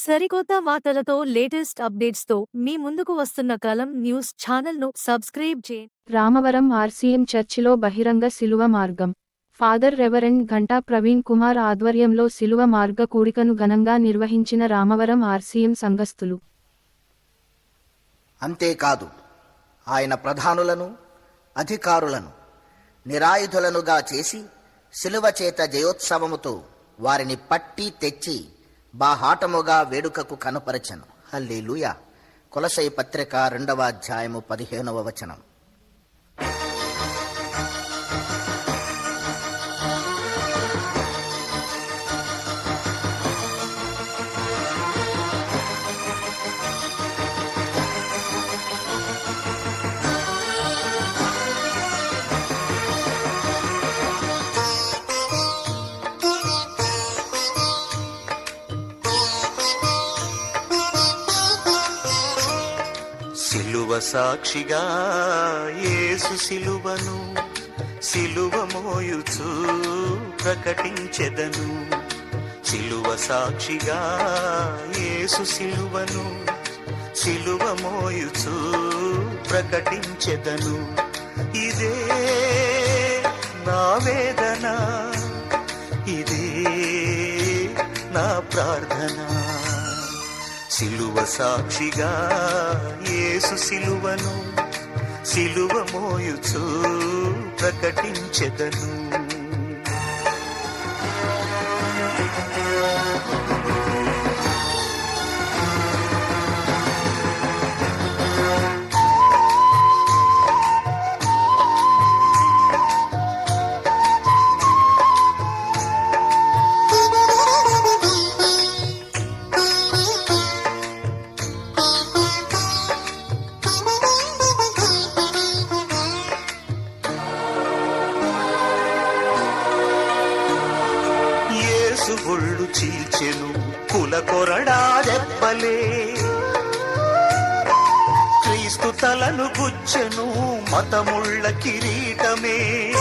సరికొత్త వార్తలతో లేటెస్ట్ అప్డేట్స్తో మీ ముందుకు వస్తున్న కలం న్యూస్ ఛానల్ను సబ్స్క్రైబ్ చేయండి. రామవరం ఆర్సీఎం చర్చిలో బహిరంగ శిలువ మార్గం. ఫాదర్ రెవరెండ్ ఘంటా ప్రవీణ్ కుమార్ ఆధ్వర్యంలో శిలువ మార్గ కూడికను ఘనంగా నిర్వహించిన రామవరం ఆర్సీఎం సంఘస్థులు. అంతేకాదు ఆయన ప్రధానులను అధికారులను నిరాయుధులనుగా చేసి శిలువ చేత జయోత్సవముతో వారిని పట్టి తెచ్చి బాహాటముగా వేడుకకు కనపరచను. హల్లేలూయా. కొలసై పత్రిక రెండవ అధ్యాయము పదిహేనవ వచనం. సిలువ సాక్షిగా యేసు సిలువను సిలువ మోయుచు ప్రకటించెదను. సిలువ సాక్షిగా యేసు సిలువను సిలువ మోయుచు ప్రకటించెదను. ఇదే నా వేదన ఇదే నా ప్రార్థనా. సిలువ సాక్షిగా యేసు సిలువను సిలువ మోయుచు ప్రకటించెదను. తలను మతముళ్ళ కిరీటమే.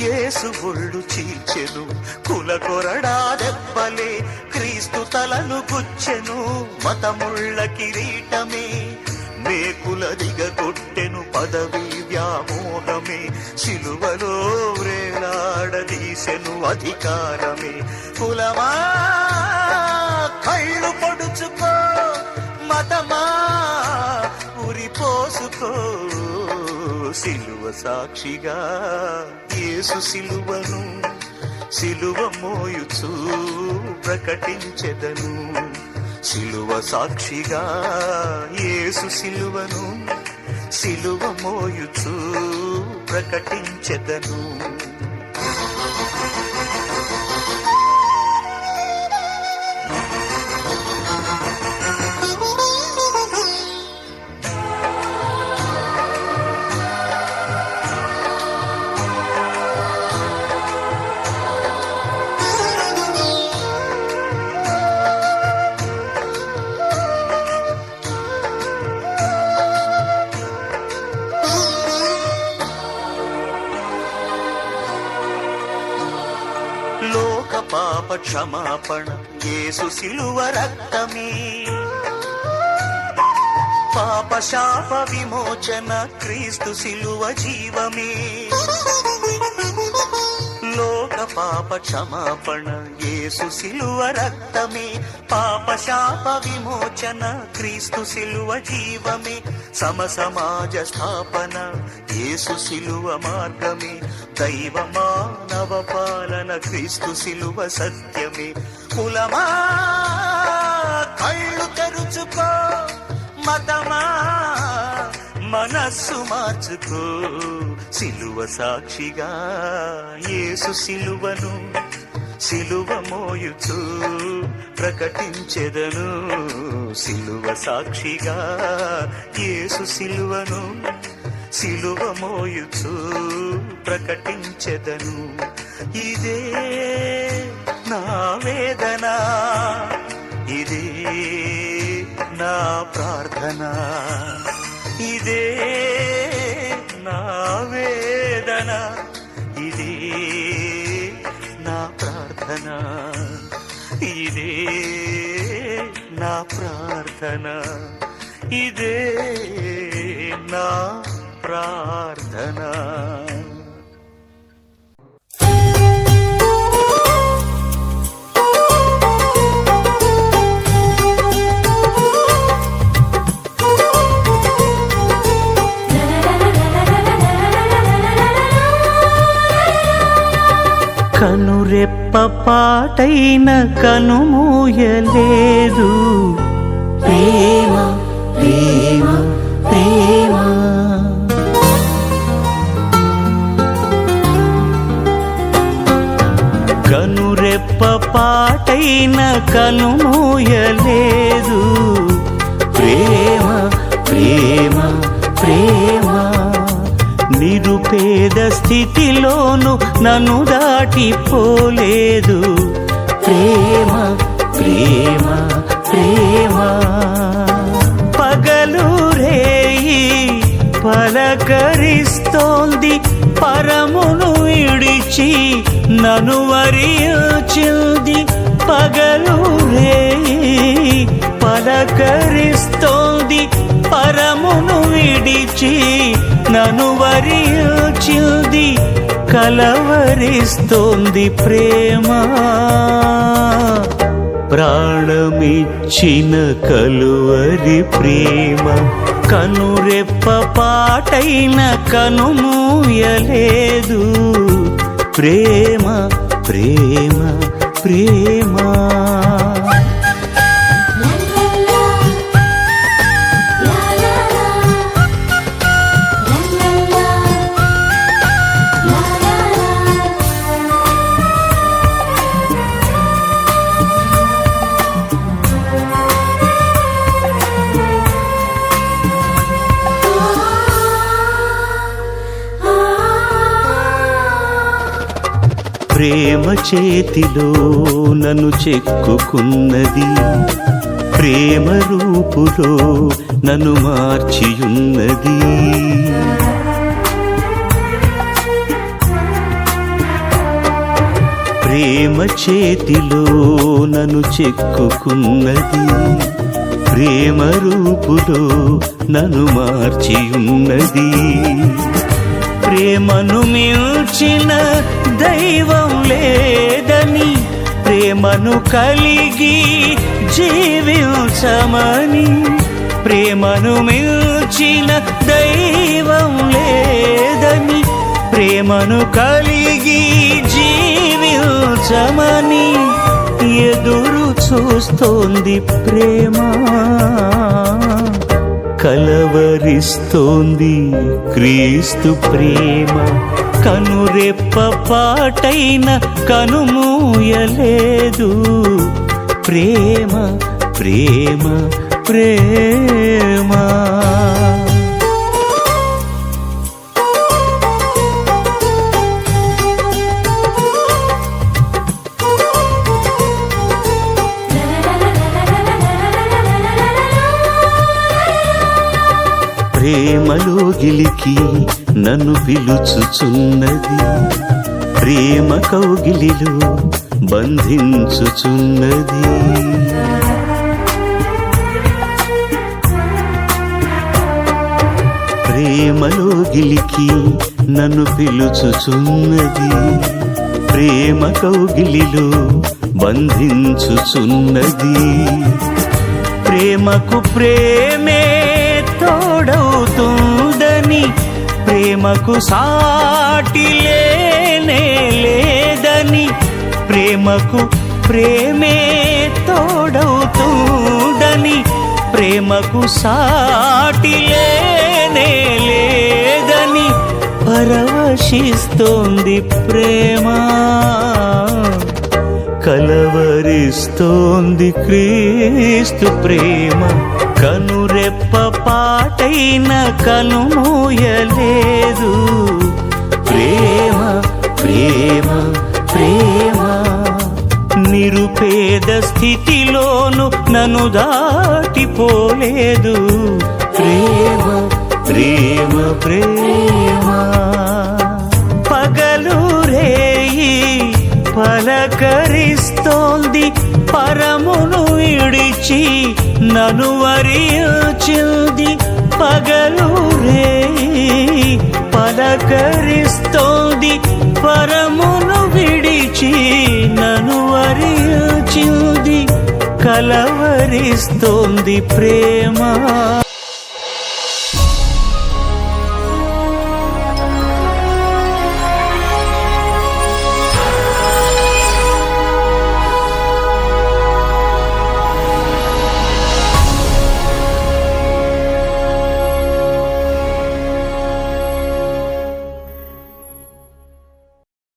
యేసు ఒళ్ళు చీల్చెను కుల కొరడా దెబ్బలే క్రీస్తు తలను గుచ్చెను మతముళ్ళ కిరీటమే. మేకుల దిగగొట్టెను పదవి వ్యామోహమే. సిలువలో వ్రేలాడదీసెను అధికారమే. కులమా కళ్ళు పొడుచుకో మతమా నీతో సిలువ సాక్షిగా యేసు సిలువను సిలువ మోయుచు ప్రకటించెదను. సిలువ సాక్షిగా యేసు సిలువను సిలువ మోయుచు ప్రకటించెదను. లోక పాప క్షమాపణ యేసు సిలువ రక్తమే. పాప శాప విమోచన క్రీస్తు సిలువ జీవమే. పాప క్షమాపణ యేసు సిలువ రక్తమే. పాప శాప విమోచన క్రీస్తు సిలువ జీవమే. సమ సమాజ స్థాపన యేసు సిలువ మార్గమే. దైవ మానవ పాలన క్రీస్తు సిలువ సత్యమే. కులమా కళ్ళు తెరుచుకో మతమా మనస్సు మార్చుకో. సిలువ సాక్షిగా యేసు సిలువను సిలువ మోయుచు ప్రకటించెదను. సిలువ సాక్షిగా యేసు సిలువను సిలువ మోయుచు ప్రకటించెదను. ఇదే నా వేదన ఇదే నా ప్రార్థనా. ఇదే నా వేదన ఇదే నా ప్రార్థన ఇదే నా ప్రార్థన ఇదే నా ప్రార్థనా. కనురెప్ప పాటైన కనుమూయలేదు ప్రేమ ప్రేమ ప్రేమ. కనురెప్ప పాటైన కనుమూయలేదు ప్రేమ ప్రేమ ప్రేమ. నిరుపేద స్థితిలోను నన్ను దాటిపోలేదు. ప్రేమ ప్రేమ ప్రేమ. పగలు రేయి పలకరిస్తోంది పరమును విడిచి నను వరిచింది పగలు రేయి పలకరిస్తోంది పరమును విడిచి నను వరిచింది కలవరిస్తోంది ప్రేమ. ప్రాణమిచ్చిన కలువరి ప్రేమ కనురెప్ప పాటైన కనుమూయలేదు ప్రేమ ప్రేమ ప్రేమ. ప్రేమ చేతిలో నన్ను చెక్కుకున్నది. ప్రేమ రూపులో నన్ను మార్చియున్నది. ప్రేమ చేతిలో నన్ను చెక్కుకున్నది. ప్రేమ రూపులో నన్ను మార్చియున్నది. ప్రేమను మిల్చిన దైవం లేదని ప్రేమను కలిగి జీవించమని ప్రేమను మిల్చిన దైవం లేదని ప్రేమను కలిగి జీవించమని ఎదురు చూస్తోంది ప్రేమ. కలవరిస్తోంది క్రీస్తు ప్రేమ. కనురెప్ప పాటైన కనుమూయలేదు ప్రేమ ప్రేమ ప్రేమా. నన్ను పిలుచుచున్నది. ప్రేమ కౌగిలిలో బంధించుచున్నది. ప్రేమలో గిలికి నన్ను పిలుచుచున్నది. ప్రేమ కౌగిలిలో బంధించుచున్నది. ప్రేమకు ప్రేమే తోడవుతుందని ప్రేమకు సాటి లేనే లేదని ప్రేమకు ప్రేమే తోడవుతుందని ప్రేమకు సాటి లేనే లేదని పరవశిస్తోంది ప్రేమ కలవరిస్తోంది క్రీస్తు ప్రేమ కను రెప్ప పాటైన కనుమూయలేదు ప్రేమ ప్రేమ ప్రేమ. నిరుపేద స్థితిలోను నన్ను దాటిపోలేదు. ప్రేమ ప్రేమ ప్రేమ. పగలు రేయి పలకరిస్త వరిస్తోంది పరమును విడిచి నను వరిచింది పగలు రే. పలకరిస్తోంది పరమును విడిచి నను వరిచింది కలవరిస్తోంది ప్రేమ.